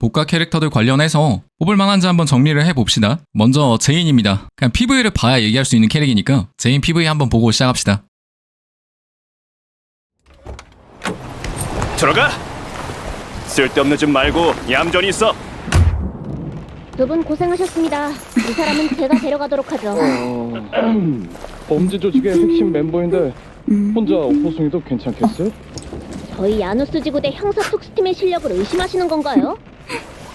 복가 캐릭터들 관련해서 뽑을 만한지 한번 정리를 해봅시다. 먼저 제인입니다. 그냥 PV를 봐야 얘기할 수 있는 캐릭이니까 제인 PV 한번 보고 시작합시다. 들어가. 쓸데없는 짓 말고 얌전히 있어. 두 분 고생하셨습니다. 이 사람은 제가 데려가도록 하죠. 어, 범죄 조직의 핵심 멤버인데 혼자 호송이도 괜찮겠어요? 저희 야누스 지구대 형사 톡스팀의 실력을 의심하시는 건가요?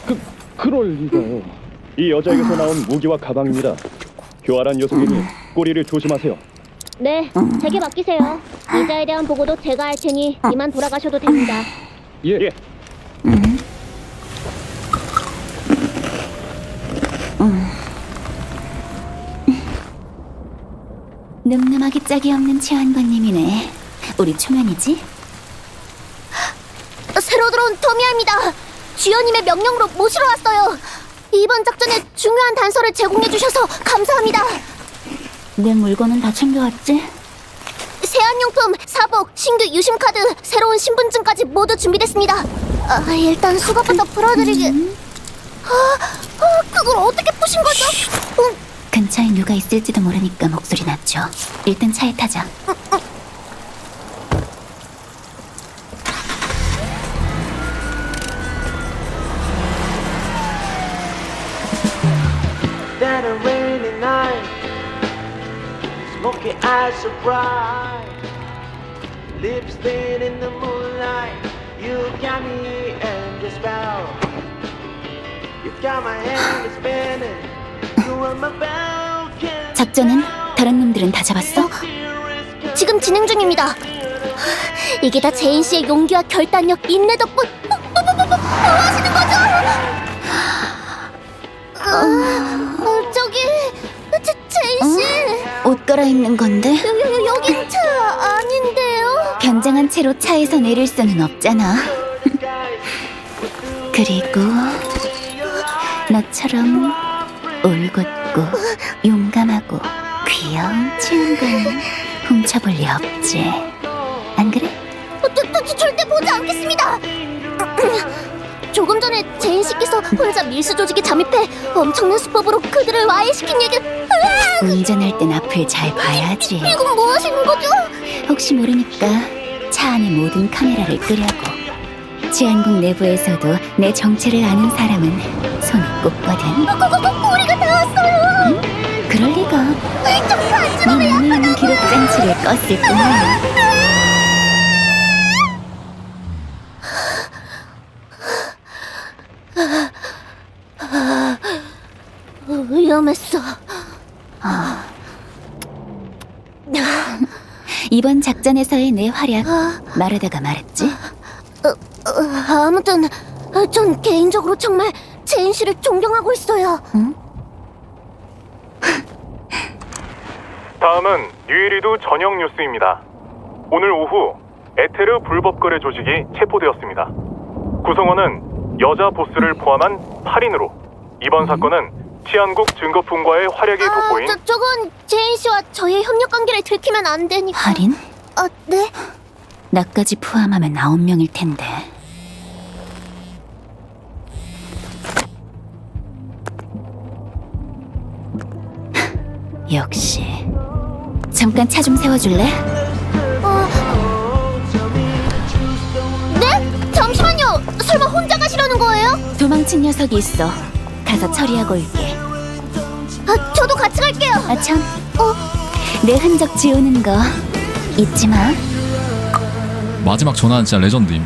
그 그럴 리가요. 이 여자에게서 나온 무기와 가방입니다. 교활한 녀석이니 꼬리를 조심하세요. 네, 제게 맡기세요. 이자에 대한 보고도 제가 할 테니 이만 돌아가셔도 됩니다. 예. 예. 늠름하기 짝이 없는 치안관님이네. 우리 초면이지? 새로 들어온 토미아입니다. 주연님의 명령으로 모시러 왔어요. 이번 작전에 중요한 단서를 제공해 주셔서 감사합니다. 내 물건은 다 챙겨왔지? 세안용품, 사복, 신규 유심카드, 새로운 신분증까지 모두 준비됐습니다. 아, 일단 수갑부터 풀어드리기. 아, 아, 그걸 어떻게 푸신 거죠? 음, 근처에 누가 있을지도 모르니까 목소리 낮춰. 일단 차에 타자. Then eyes so bright, lips stained in the moonlight. You got me the spell. You got my hand spinning. You are my bell. 작전은? 다른 놈들은 다 잡았어? 지금 진행 중입니다. 이게 다 제인 씨의 용기와 결단력, 인내 덕분. 뭐, 뭐, 뭐, 뭐, 뭐, 뭐 하시는 거죠? 어, 저기 제, 제인 씨, 옷 갈아입는 건데? 여, 여, 여긴 차 아닌데요? 변장한 채로 차에서 내릴 수는 없잖아. 그리고 너처럼 올곧고 용감하고 귀여운 치안관은 훔쳐볼 리 없지. 안 그래? 어, 저, 저, 저, 절대 보지 않겠습니다. 조금 전에 제인 씨께서 혼자 밀수 조직에 잠입해 엄청난 수법으로 그들을 와해시킨 얘기. 으악! 운전할 땐 앞을 잘 봐야지. 이건 뭐 하시는 거죠? 혹시 모르니까 차 안에 모든 카메라를 끄려고. 치안국 내부에서도 내 정체를 아는 사람은 손에 꼽거든. 어, 거, 거, 거, 꼬리가 닿았어요. 그럴 리가. 으이, 좀네 간지러워요. 몸에 있는 기록 장치를 껐을 뿐이야. 위험했어. 이번 작전에서의 내 활약 말하다가 말았지. 어, 아무튼 어, 전 개인적으로 정말 제인 씨를 존경하고 있어요. 다음은 뉴이리두 전형 뉴스입니다. 오늘 오후 에테르 불법 거래 조직이 체포되었습니다. 구성원은 여자 보스를 포함한 8인으로 이번 사건은 치안국 증거품과의 활약이 돋보인 저, 저건 제인 씨와 저의 협력 관계를 들키면 안 되니까. 할인? 아, 네. 나까지 포함하면 아홉 명일 텐데. 역시. 잠깐 차 좀 세워줄래? 어... 네? 잠시만요. 설마 혼자 가시려는 거예요? 도망친 녀석이 있어. 가서 처리하고 올게. 아, 저도 같이 갈게요. 아 참, 어, 내 흔적 지우는 거 잊지 마. 마지막 전화는 진짜 레전드임.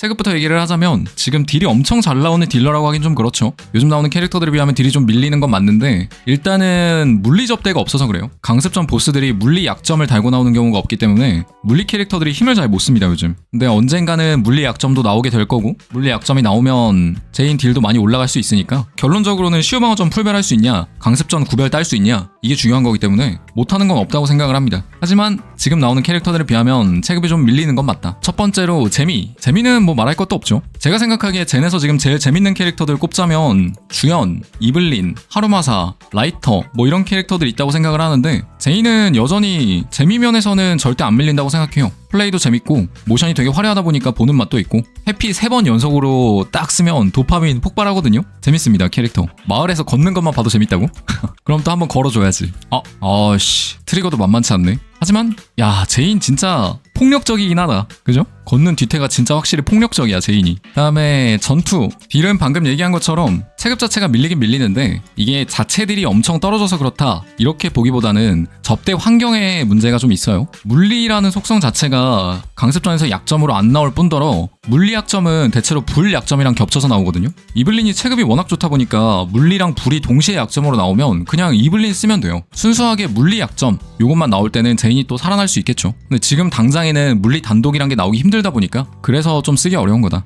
체급부터 얘기를 하자면 지금 딜이 엄청 잘 나오는 딜러라고 하긴 좀 그렇죠. 요즘 나오는 캐릭터들에 비하면 딜이 좀 밀리는 건 맞는데 일단은 물리 접대가 없어서 그래요. 강습전 보스들이 물리 약점을 달고 나오는 경우가 없기 때문에 물리 캐릭터들이 힘을 잘 못 씁니다 요즘. 근데 언젠가는 물리 약점도 나오게 될 거고 물리 약점이 나오면 제인 딜도 많이 올라갈 수 있으니까 결론적으로는 시우방어전 풀별할 수 있냐 강습전 구별 딸 수 있냐 이게 중요한 거기 때문에 못하는 건 없다고 생각을 합니다. 하지만 지금 나오는 캐릭터들에 비하면 체급이 좀 밀리는 건 맞다. 첫 번째로 재미. 재미는 뭐뭐 말할 것도 없죠. 제가 생각하기에 젠에서 지금 제일 재밌는 캐릭터들 꼽자면 주연, 이블린, 하루마사, 라이터 뭐 이런 캐릭터들이 있다고 생각을 하는데 제이는 여전히 재미면에서는 절대 안 밀린다고 생각해요. 플레이도 재밌고 모션이 되게 화려하다 보니까 보는 맛도 있고 해피 세번 연속으로 딱 쓰면 도파민 폭발하거든요. 재밌습니다 캐릭터. 마을에서 걷는 것만 봐도 재밌다고? 그럼 또 한번 걸어줘야지. 아, 아씨 트리거도 만만치 않네. 하지만 야 제인 진짜 폭력적이긴 하다. 그죠? 걷는 뒤태가 진짜 확실히 폭력적이야 제인이. 다음에 전투. 딜은 방금 얘기한 것처럼 체급 자체가 밀리긴 밀리는데 이게 자체들이 엄청 떨어져서 그렇다 이렇게 보기보다는 접대 환경에 문제가 좀 있어요. 물리라는 속성 자체가 강습전에서 약점으로 안 나올 뿐더러 물리 약점은 대체로 불 약점이랑 겹쳐서 나오거든요. 이블린이 체급이 워낙 좋다 보니까 물리랑 불이 동시에 약점으로 나오면 그냥 이블린 쓰면 돼요. 순수하게 물리 약점 요것만 나올 때는 제인이 또 살아날 수 있겠죠. 근데 지금 당장에 는 물리 단독이란 게 나오기 힘들다 보니까 그래서 좀 쓰기 어려운 거다.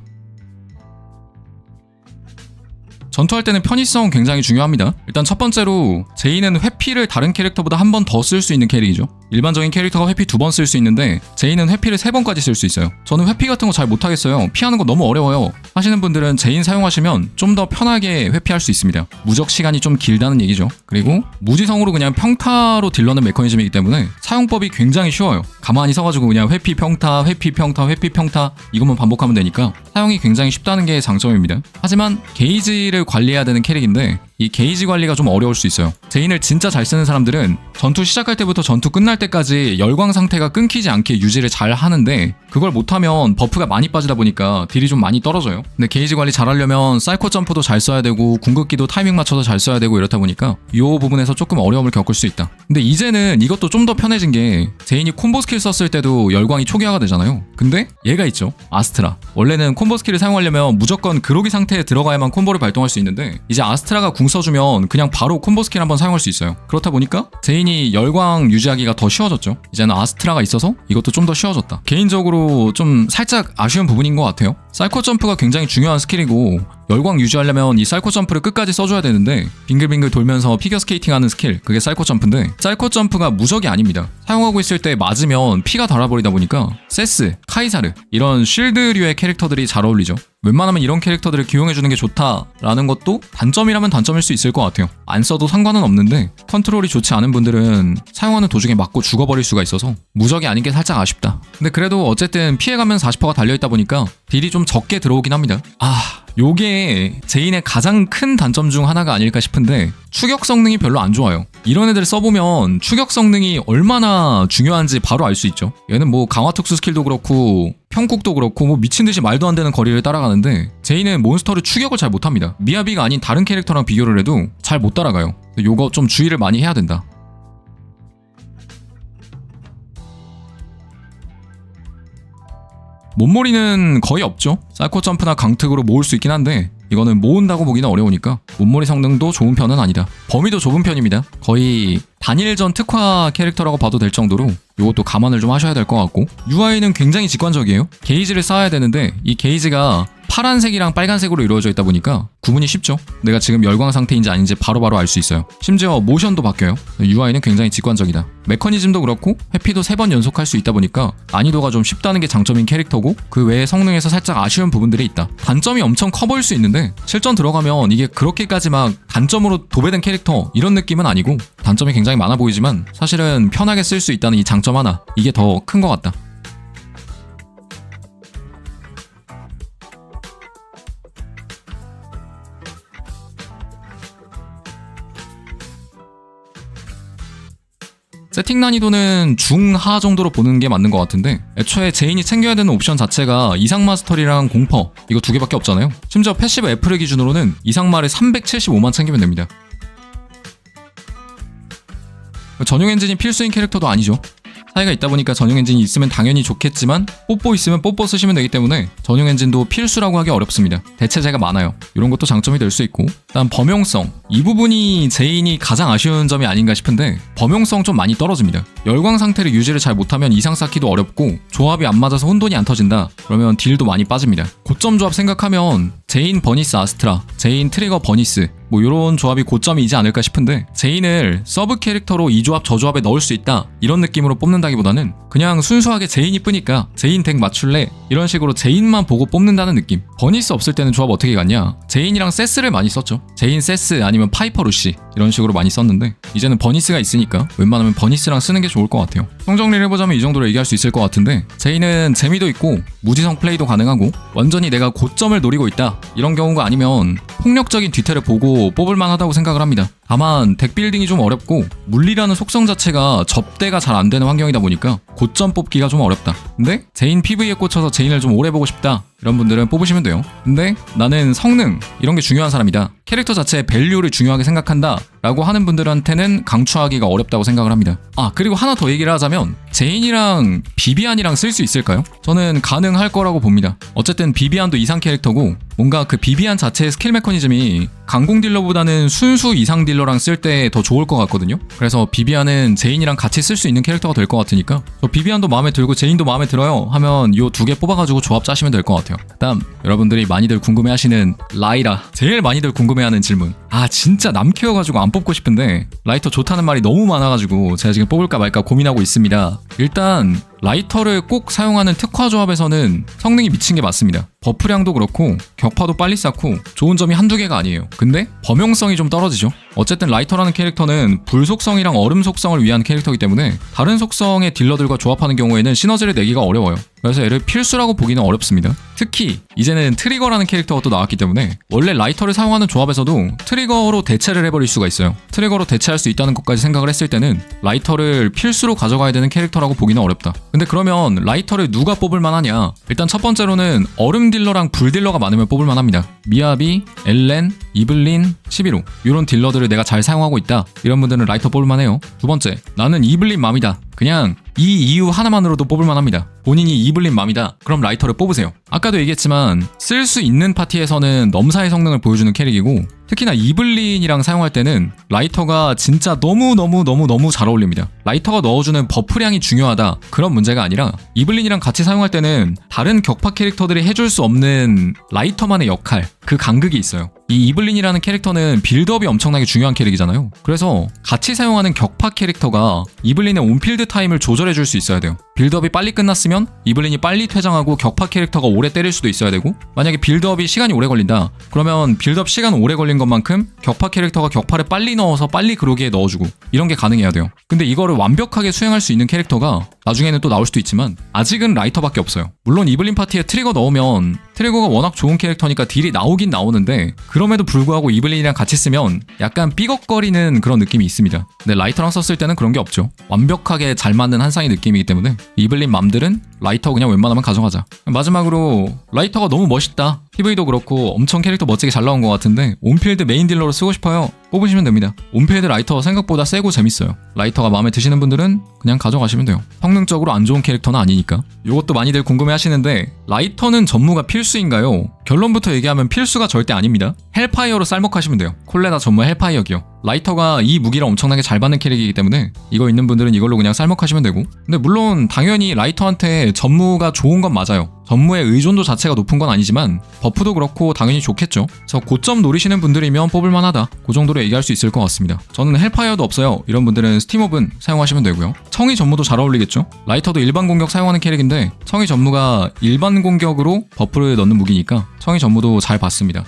전투할 때는 편의성 굉장히 중요합니다. 일단 첫 번째로 제이는 회피를 다른 캐릭터보다 한 번 더 쓸 수 있는 캐릭이죠. 일반적인 캐릭터가 회피 두 번 쓸 수 있는데 제이는 회피를 세 번까지 쓸 수 있어요. 저는 회피 같은 거 잘 못하겠어요. 피하는 거 너무 어려워요. 하시는 분들은 제인 사용하시면 좀 더 편하게 회피할 수 있습니다. 무적 시간이 좀 길다는 얘기죠. 그리고 무지성으로 그냥 평타로 딜러는 메커니즘이기 때문에 사용법이 굉장히 쉬워요. 가만히 서가지고 그냥 회피 평타, 회피 평타, 회피 평타 이것만 반복하면 되니까 사용이 굉장히 쉽다는 게 장점입니다. 하지만 게이지를 관리해야 되는 캐릭인데 이 게이지 관리가 좀 어려울 수 있어요. 제인을 진짜 잘 쓰는 사람들은 전투 시작할 때부터 전투 끝날 때까지 열광 상태가 끊기지 않게 유지를 잘 하는데 그걸 못하면 버프가 많이 빠지다 보니까 딜이 좀 많이 떨어져요. 근데 게이지 관리 잘 하려면 사이코 점프도 잘 써야 되고 궁극기도 타이밍 맞춰서 잘 써야 되고 이렇다 보니까 이 부분에서 조금 어려움을 겪을 수 있다. 근데 이제는 이것도 좀 더 편해진 게 제인이 콤보 스킬 썼을 때도 열광이 초기화가 되잖아요. 근데 얘가 있죠. 아스트라. 원래는 콤보 스킬을 사용하려면 무조건 그로기 상태에 들어가야만 콤보를 발동할 수 있는데 이제 아스트라가 궁 써주면 그냥 바로 콤보 스킬 한번 사용할 수 있어요. 그렇다 보니까 제인이 열광 유지하기가 더 쉬워졌죠. 이제는 아스트라가 있어서 이것도 좀 더 쉬워졌다. 개인적으로 좀 살짝 아쉬운 부분인 것 같아요. 사이코 점프가 굉장히 중요한 스킬이고 열광 유지하려면 이 사이코 점프를 끝까지 써줘야 되는데 빙글빙글 돌면서 피겨 스케이팅 하는 스킬 그게 사이코 점프인데 사이코 점프가 무적이 아닙니다 사용하고 있을 때 맞으면 피가 달아버리다 보니까 세스, 카이사르 이런 쉴드류의 캐릭터들이 잘 어울리죠 웬만하면 이런 캐릭터들을 기용해주는 게 좋다라는 것도 단점이라면 단점일 수 있을 것 같아요. 안 써도 상관은 없는데 컨트롤이 좋지 않은 분들은 사용하는 도중에 맞고 죽어버릴 수가 있어서 무적이 아닌 게 살짝 아쉽다. 근데 그래도 어쨌든 피해가면 40%가 달려있다 보니까 딜이 좀 적게 들어오긴 합니다 아 요게 제인의 가장 큰 단점 중 하나가 아닐까 싶은데 추격 성능이 별로 안 좋아요. 이런 애들 써보면 추격 성능이 얼마나 중요한지 바로 알 수 있죠. 얘는 뭐 강화 특수 스킬도 그렇고 평국도 그렇고 뭐 미친 듯이 말도 안 되는 거리를 따라가는데 제인은 몬스터를 추격을 잘 못합니다. 미야비가 아닌 다른 캐릭터랑 비교를 해도 잘 못 따라가요. 요거 좀 주의를 많이 해야 된다. 몸머리는 거의 없죠. 사이코 점프나 강특으로 모을 수 있긴 한데 이거는 모은다고 보기는 어려우니까 몸머리 성능도 좋은 편은 아니다. 범위도 좁은 편입니다. 거의 단일전 특화 캐릭터라고 봐도 될 정도로 이것도 감안을 좀 하셔야 될 것 같고 UI는 굉장히 직관적이에요. 게이지를 쌓아야 되는데 이 게이지가 파란색이랑 빨간색으로 이루어져 있다 보니까 구분이 쉽죠. 내가 지금 열광 상태인지 아닌지 바로바로 알 수 있어요. 심지어 모션도 바뀌어요. UI는 굉장히 직관적이다. 메커니즘도 그렇고 회피도 세번 연속할 수 있다 보니까 난이도가 좀 쉽다는 게 장점인 캐릭터고 그 외에 성능에서 살짝 아쉬운 부분들이 있다. 단점이 엄청 커 보일 수 있는데 실전 들어가면 이게 그렇게까지 막 단점으로 도배된 캐릭터 이런 느낌은 아니고 단점이 굉장히 많아 보이지만 사실은 편하게 쓸 수 있다는 이 장점 하나 이게 더 큰 것 같다. 세팅 난이도는 중하 정도로 보는 게 맞는 것 같은데 애초에 제인이 챙겨야 되는 옵션 자체가 이상 마스터리랑 공퍼 이거 두 개밖에 없잖아요. 심지어 패시브 애플을 기준으로는 이상말을 375만 챙기면 됩니다. 전용 엔진이 필수인 캐릭터도 아니죠 사이가 있다 보니까 전용 엔진이 있으면 당연히 좋겠지만 뽀뽀 있으면 뽀뽀 쓰시면 되기 때문에 전용 엔진도 필수라고 하기 어렵습니다. 대체제가 많아요. 이런 것도 장점이 될 수 있고 일단 범용성 이 부분이 제인이 가장 아쉬운 점이 아닌가 싶은데 범용성 좀 많이 떨어집니다. 열광 상태를 유지를 잘 못하면 이상 쌓기도 어렵고 조합이 안 맞아서 혼돈이 안 터진다 그러면 딜도 많이 빠집니다. 고점 조합 생각하면 제인 버니스 아스트라, 제인 트리거 버니스 뭐 이런 조합이 고점이지 않을까 싶은데 제인을 서브 캐릭터로 이 조합 저 조합에 넣을 수 있다. 이런 느낌으로 뽑는다기보다는 그냥 순수하게 제인이 뿌니까 제인 덱 맞출래? 이런 식으로 제인만 보고 뽑는다는 느낌. 버니스 없을 때는 조합 어떻게 갔냐? 제인이랑 세스를 많이 썼죠. 제인 세스 아니면 파이퍼 루시 이런 식으로 많이 썼는데 이제는 버니스가 있으니까 웬만하면 버니스랑 쓰는 게 좋을 것 같아요. 성정리를 해보자면 이 정도로 얘기할 수 있을 것 같은데 제인은 재미도 있고 무지성 플레이도 가능하고 완전히 내가 고점을 노리고 있다. 이런 경우가 아니면 폭력적인 뒤태를 보고 뽑을 만 하다고 생각을 합니다 다만 덱 빌딩이 좀 어렵고 물리라는 속성 자체가 접대가 잘 안 되는 환경이다 보니까 고점 뽑기가 좀 어렵다. 근데 제인 PV에 꽂혀서 제인을 좀 오래 보고 싶다. 이런 분들은 뽑으시면 돼요. 근데 나는 성능 이런 게 중요한 사람이다. 캐릭터 자체의 밸류를 중요하게 생각한다. 라고 하는 분들한테는 강추하기가 어렵다고 생각을 합니다. 아, 그리고 하나 더 얘기를 하자면 제인이랑 비비안이랑 쓸 수 있을까요? 저는 가능할 거라고 봅니다. 어쨌든 비비안도 이상 캐릭터고 뭔가 그 비비안 자체의 스킬 메커니즘이 강공 딜러보다는 순수 이상 딜러랑 쓸 때 더 좋을 것 같거든요. 그래서 비비안은 제인이랑 같이 쓸 수 있는 캐릭터가 될 것 같으니까 저 비비안도 마음에 들고 제인도 마음에 들어요 하면 요두개 뽑아가지고 조합 짜시면 될 것 같아요. 그다음 여러분들이 많이들 궁금해하시는 라이라 제일 많이들 궁금해하는 질문. 아 진짜 남 키워가지고 안 뽑고 싶은데 라이터 좋다는 말이 너무 많아가지고 제가 지금 뽑을까 말까 고민하고 있습니다. 일단 라이터를 꼭 사용하는 특화 조합에서는 성능이 미친 게 맞습니다. 버프량도 그렇고 격파도 빨리 쌓고 좋은 점이 한두 개가 아니에요. 근데 범용성이 좀 떨어지죠. 어쨌든 라이터라는 캐릭터는 불 속성이랑 얼음 속성을 위한 캐릭터이기 때문에 다른 속성의 딜러들과 조합하는 경우에는 시너지를 내기가 어려워요. 그래서 얘를 필수라고 보기는 어렵습니다. 특히 이제는 트리거라는 캐릭터가 또 나왔기 때문에 원래 라이터를 사용하는 조합에서도 트리 거로 대체를 해버릴 수가 있어요. 트리거로 대체할 수 있다는 것까지 생각을 했을 때는 라이터를 필수로 가져가야 되는 캐릭터라고 보기는 어렵다. 근데 그러면 라이터를 누가 뽑을 만하냐? 일단 첫 번째로는 얼음 딜러랑 불 딜러가 많으면 뽑을 만합니다. 미야비, 엘렌, 이블린, 11호 이런 딜러들을 내가 잘 사용하고 있다. 이런 분들은 라이터 뽑을 만해요. 두 번째, 나는 이블린 맘이다. 그냥 이 이유 하나만으로도 뽑을 만합니다. 본인이 이블린 맘이다. 그럼 라이터를 뽑으세요. 아까도 얘기했지만 쓸 수 있는 파티에서는 넘사의 성능을 보여주는 캐릭이고 특히나 이블린이랑 사용할 때는 라이터가 진짜 너무너무너무너무 잘 어울립니다. 라이터가 넣어주는 버프량이 중요하다. 그런 문제가 아니라 이블린이랑 같이 사용할 때는 다른 격파 캐릭터들이 해줄 수 없는 라이터만의 역할, 그 간극이 있어요. 이 이블린이라는 캐릭터는 빌드업이 엄청나게 중요한 캐릭이잖아요. 그래서 같이 사용하는 격파 캐릭터가 이블린의 온필드 타임을 조절해 줄 수 있어야 돼요. 빌드업이 빨리 끝났으면 이블린이 빨리 퇴장하고 격파 캐릭터가 오래 때릴 수도 있어야 되고 만약에 빌드업이 시간이 오래 걸린다 그러면 빌드업 시간 오래 걸린 것만큼 격파 캐릭터가 격파를 빨리 넣어서 빨리 그러기에 넣어주고 이런 게 가능해야 돼요 근데 이거를 완벽하게 수행할 수 있는 캐릭터가 나중에는 또 나올 수도 있지만 아직은 라이터밖에 없어요 물론 이블린 파티에 트리거 넣으면 트리거가 워낙 좋은 캐릭터니까 딜이 나오 긴 나오는데 그럼에도 불구하고 이블린이랑 같이 쓰면 약간 삐걱거리는 그런 느낌이 있습니다 근데 라이터랑 썼을 때는 그런 게 없죠 완벽하게 잘 맞는 한상의 느낌이기 때문에 이블린 맘들은 라이터 그냥 웬만하면 가져가자. 마지막으로 라이터가 너무 멋있다. PV도 그렇고 엄청 캐릭터 멋지게 잘 나온 것 같은데 온필드 메인 딜러로 쓰고 싶어요. 뽑으시면 됩니다. 온필드 라이터 생각보다 세고 재밌어요. 라이터가 마음에 드시는 분들은 그냥 가져가시면 돼요. 성능적으로 안 좋은 캐릭터는 아니니까. 이것도 많이들 궁금해 하시는데 라이터는 전무가 필수인가요? 결론부터 얘기하면 필수가 절대 아닙니다. 헬파이어로 쌀먹하시면 돼요. 콜레나 전무 헬파이어 기어. 라이터가 이 무기를 엄청나게 잘 받는 캐릭이기 때문에 이거 있는 분들은 이걸로 그냥 쌀먹하시면 되고 근데 물론 당연히 라이터한테 전무가 좋은 건 맞아요 전무의 의존도 자체가 높은 건 아니지만 버프도 그렇고 당연히 좋겠죠. 그래서 고점 노리시는 분들이면 뽑을만하다. 그 정도로 얘기할 수 있을 것 같습니다. 저는 헬파이어도 없어요. 이런 분들은 스팀업은 사용하시면 되고요. 청이 전무도 잘 어울리겠죠? 라이터도 일반 공격 사용하는 캐릭인데 청이 전무가 일반 공격으로 버프를 넣는 무기니까 청이 전무도 잘 받습니다.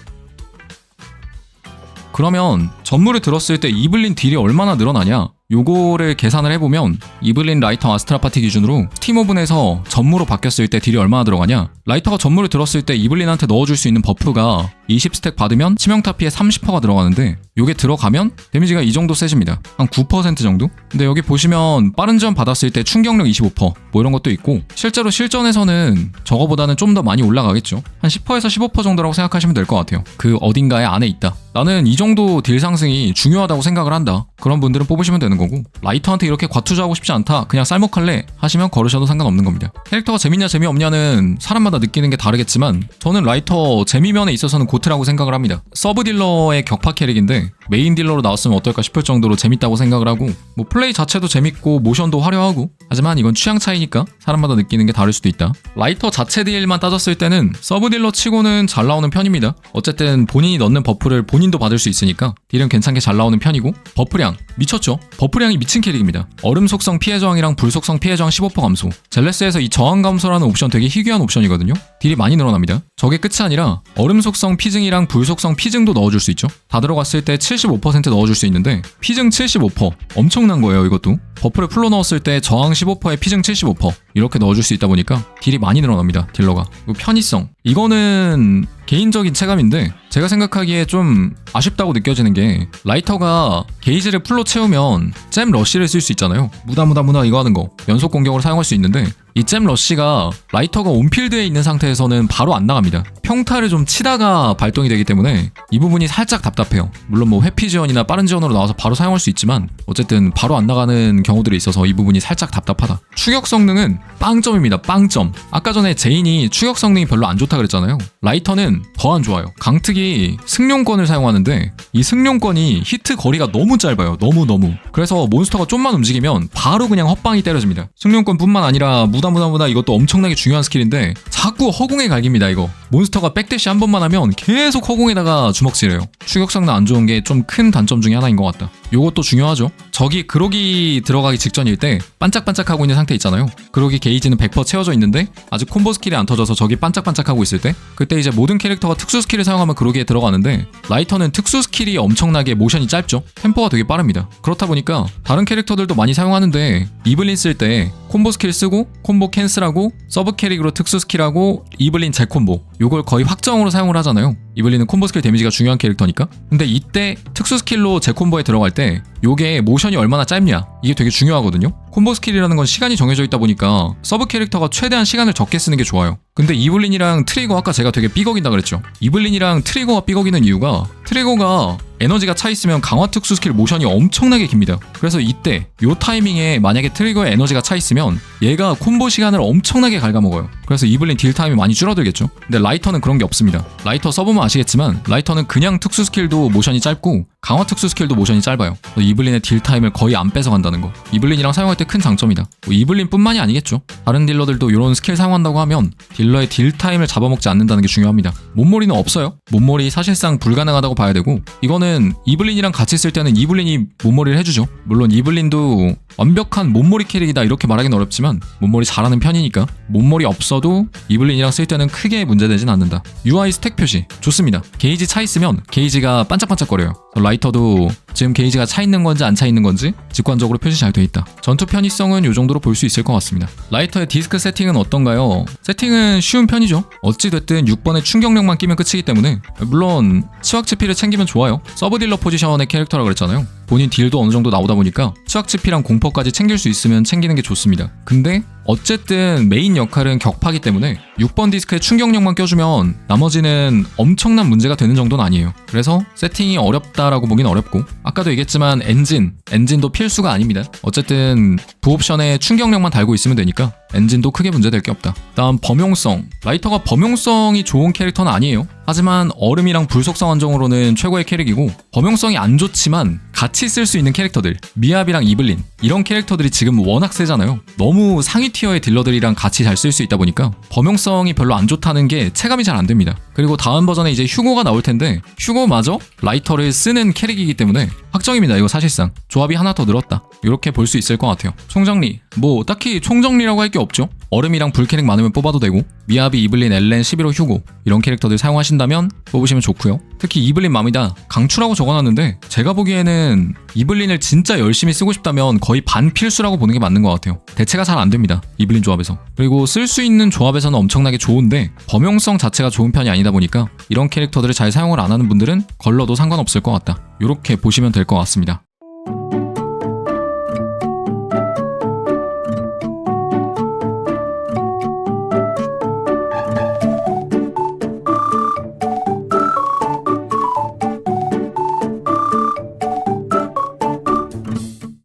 그러면 전무를 들었을 때 이블린 딜이 얼마나 늘어나냐? 요거를 계산을 해보면 이블린 라이터 아스트라 파티 기준으로 스팀 오븐에서 전무로 바뀌었을 때 딜이 얼마나 들어가냐? 라이터가 전무를 들었을 때 이블린한테 넣어줄 수 있는 버프가 20스택 받으면 치명타 피해 30%가 들어가는데 요게 들어가면 데미지가 이 정도 세집니다. 한 9% 정도? 근데 여기 보시면 빠른 지원 받았을 때 충격력 25%뭐 이런 것도 있고 실제로 실전에서는 저거보다는 좀 더 많이 올라가겠죠. 한 10%에서 15% 정도라고 생각하시면 될 것 같아요. 그 어딘가에 안에 있다. 나는 이 정도 딜 상승이 중요하다고 생각을 한다. 그런 분들은 뽑으시면 되는 거고 라이터한테 이렇게 과투자하고 싶지 않다. 그냥 쌀먹할래 하시면 걸으셔도 상관없는 겁니다. 캐릭터가 재밌냐 재미없냐는 사람마다 느끼는 게 다르겠지만 저는 라이터 재미면에 있어서는 고트라고 생각을 합니다. 서브 딜러의 격파 캐릭인데 메인 딜러로 나왔으면 어떨까 싶을 정도로 재밌다고 생각을 하고 뭐 플레이 자체도 재밌고 모션도 화려하고 하지만 이건 취향 차이니까 사람마다 느끼는 게 다를 수도 있다. 라이터 자체 딜만 따졌을 때는 서브 딜러 치고는 잘 나오는 편입니다. 어쨌든 본인이 넣는 버프를 본인 도 받을 수 있으니까 딜은 괜찮게 잘 나오는 편이고 버프량 미쳤죠? 버프량이 미친 캐릭입니다. 얼음 속성 피해 저항이랑 불 속성 피해 저항 15% 감소. 젤레스에서 이 저항 감소라는 옵션 되게 희귀한 옵션이거든요. 딜이 많이 늘어납니다. 저게 끝이 아니라 얼음 속성 피증이랑 불 속성 피증도 넣어줄 수 있죠. 다 들어갔을 때 75% 넣어줄 수 있는데 피증 75% 엄청난 거예요 이것도. 버프를 풀로 넣었을 때 저항 15%에 피증 75% 이렇게 넣어줄 수 있다 보니까 딜이 많이 늘어납니다 딜러가. 편의성 이거는 개인적인 체감인데 제가 생각하기에 좀 아쉽다고 느껴지는 게 라이터가 게이지를 풀로 채우면 잼 러쉬를 쓸 수 있잖아요. 무다 무다 무다 이거 하는 거 연속 공격으로 사용할 수 있는데 이잼 러쉬가 라이터가 온필드에 있는 상태에서는 바로 안 나갑니다. 평타를 좀 치다가 발동이 되기 때문에 이 부분이 살짝 답답해요. 물론 뭐 회피 지원이나 빠른 지원으로 나와서 바로 사용할 수 있지만 어쨌든 바로 안 나가는 경우들이 있어서 이 부분이 살짝 답답하다. 추격 성능은 빵점입니다. 빵점. 아까 전에 제인이 추격 성능이 별로 안 좋다 그랬잖아요. 라이터는 더 안 좋아요. 강특이 승룡권을 사용하는데 이 승룡권이 히트 거리가 너무 짧아요. 너무 너무. 그래서 몬스터가 좀만 움직이면 바로 그냥 헛방이 때려집니다. 승룡권뿐만 아니라 무 다무다무다 이것도 엄청나게 중요한 스킬인데 자꾸 허공에 갈깁니다 이거. 몬스터가 백대시 한 번만 하면 계속 허공에다가 주먹질해요. 추격 성능 안 좋은 게 좀 큰 단점 중에 하나인 것 같다. 요것도 중요하죠. 적이 그로기 들어가기 직전일 때 반짝반짝하고 있는 상태 있잖아요. 그로기 게이지는 100% 채워져 있는데 아직 콤보 스킬이 안 터져서 적이 반짝반짝하고 있을 때 그때 이제 모든 캐릭터가 특수 스킬을 사용하면 그로기에 들어가는데 라이터는 특수 스킬이 엄청나게 모션이 짧죠. 템포가 되게 빠릅니다. 그렇다 보니까 다른 캐릭터들도 많이 사용하는데 이블린 쓸 때 콤보 스킬 쓰고 콤보 캔슬하고 서브 캐릭으로 특수 스킬하고 이블린 재콤보 요걸 거의 확정으로 사용을 하잖아요. 이블린은 콤보 스킬 데미지가 중요한 캐릭터니까. 근데 이때 특수 스킬로 재콤보에 들어갈 때 요게 모션이 얼마나 짧냐 이게 되게 중요하거든요. 콤보 스킬이라는 건 시간이 정해져 있다 보니까 서브 캐릭터가 최대한 시간을 적게 쓰는 게 좋아요. 근데 이블린이랑 트리거 아까 제가 되게 삐걱인다 그랬죠. 이블린이랑 트리거가 삐걱이는 이유가 트리거가 에너지가 차 있으면 강화 특수 스킬 모션이 엄청나게 깁니다. 그래서 이때 요 타이밍에 만약에 트리거에 에너지가 차 있으면 얘가 콤보 시간을 엄청나게 ഘ아먹어요. 그래서 이블린 딜 타임이 많이 줄어들겠죠. 근데 라이터는 그런 게 없습니다. 라이터 써보면 아시겠지만 라이터는 그냥 특수 스킬도 모션이 짧고 강화 특수 스킬도 모션이 짧아요. 그래서 이블린의 딜 타임을 거의 안 뺏어간다는 거. 이블린이랑 사용할 때 큰 장점이다. 뭐 이블린뿐만이 아니겠죠. 다른 딜러들도 이런 스킬 사용한다고 하면 딜러의 딜 타임을 잡아먹지 않는다는 게 중요합니다. 몸머리는 없어요. 몸머리 사실상 불가능하다고 봐야 되고 이거는 이블린이랑 같이 쓸 때는 이블린이 몸머리를 해주죠. 물론 이블린도 완벽한 몸머리 캐릭이다 이렇게 말하기는 어렵지만 몸머리 잘하는 편이니까 몸머리 없어도 이블린이랑 쓸 때는 크게 문제되진 않는다. UI 스택 표시 좋습니다. 게이지 차 있으면 게이지가 반짝반짝거려요. 라이 터도 지금 게이지가 차 있는 건지 안 차 있는 건지 직관적으로 표시 잘 돼 있다. 전투 편의성은 이 정도로 볼 수 있을 것 같습니다. 라이터의 디스크 세팅은 어떤가요? 세팅은 쉬운 편이죠. 어찌 됐든 6번의 충격력만 끼면 끝이기 때문에 물론 치확 치피를 챙기면 좋아요. 서브 딜러 포지션의 캐릭터라 그랬잖아요. 본인 딜도 어느 정도 나오다 보니까 치확치피랑 공포까지 챙길 수 있으면 챙기는 게 좋습니다. 근데 어쨌든 메인 역할은 격파기 때문에 6번 디스크에 충격력만 껴주면 나머지는 엄청난 문제가 되는 정도는 아니에요. 그래서 세팅이 어렵다라고 보긴 어렵고 아까도 얘기했지만 엔진, 엔진도 필수가 아닙니다. 어쨌든 부옵션에 충격력만 달고 있으면 되니까 엔진도 크게 문제될 게 없다. 다음 범용성. 라이터가 범용성이 좋은 캐릭터는 아니에요. 하지만 얼음이랑 불속성 한정으로는 최고의 캐릭이고 범용성이 안 좋지만 같이 쓸 수 있는 캐릭터들 미압이랑 이블린 이런 캐릭터들이 지금 워낙 세잖아요. 너무 상위 티어의 딜러들이랑 같이 잘 쓸 수 있다 보니까 범용성이 별로 안 좋다는 게 체감이 잘 안 됩니다. 그리고 다음 버전에 이제 휴고가 나올 텐데 휴고마저 라이터를 쓰는 캐릭이기 때문에 확정입니다. 이거 사실상 조합이 하나 더 늘었다. 이렇게 볼 수 있을 것 같아요. 총정리 뭐 딱히 총정리라고 할 게 없죠. 얼음이랑 불 캐릭 많으면 뽑아도 되고 미아비, 이블린, 엘렌, 11호 휴고 이런 캐릭터들 사용하신다면 뽑으시면 좋고요. 특히 이블린 맘이다 강추라고 적어놨는데 제가 보기에는 이블린을 진짜 열심히 쓰고 싶다면 거의 반필수라고 보는 게 맞는 것 같아요. 대체가 잘 안 됩니다. 이블린 조합에서. 그리고 쓸 수 있는 조합에서는 엄청나게 좋은데 범용성 자체가 좋은 편이 아니다 보니까 이런 캐릭터들을 잘 사용을 안 하는 분들은 걸러도 상관없을 것 같다. 이렇게 보시면 될 것 같습니다.